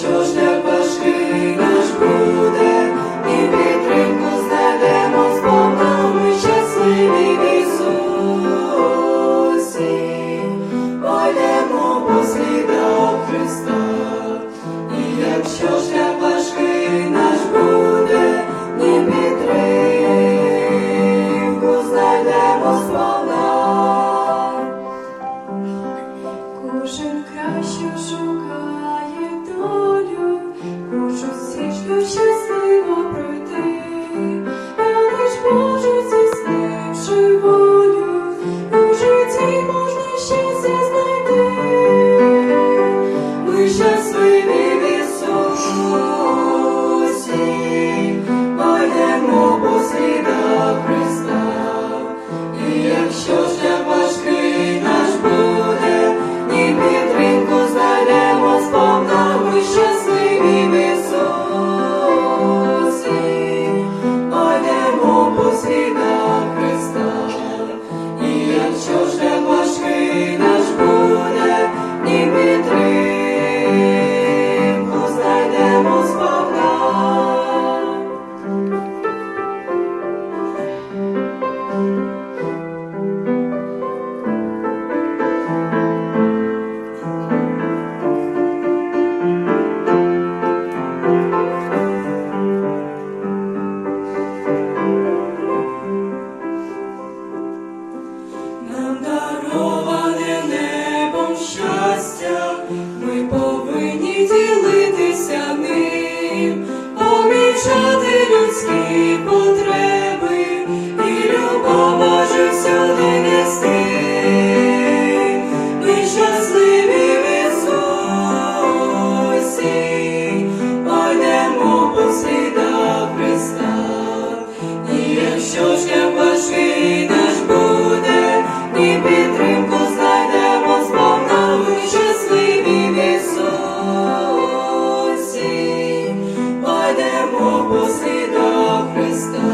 Що ж важкий наш і підтримку знайдемо з Богом ми Ісусі, пойдемо по Христа, і якщо шлях more. ним. Ісусі,